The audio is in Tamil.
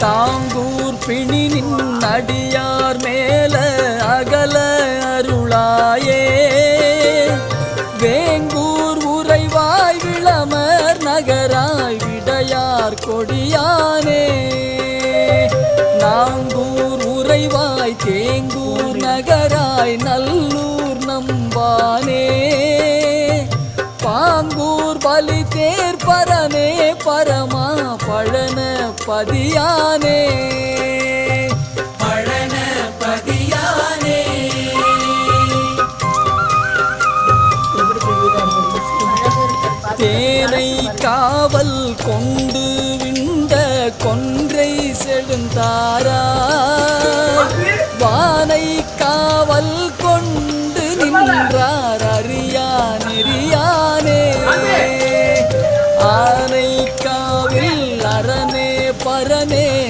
தாங்கூர் பிணினின் அடியார் மேல அகல அருளாயே. வேங்கூர் உறைவாய் விளமர் நகராய் விடையார் கொடியானே. நாங்கூர் உறைவாய் தேங்கூர் நகராய் நல்லூர் நம்பானே. பாங்கூர் பலி தேர் பரமே பரமா பழன பதியானே. தேனை காவல் கொண்டு விண்ட கொன்றை செழுந்தாரா வானை காவல் கொண்டு நின்ற பரமே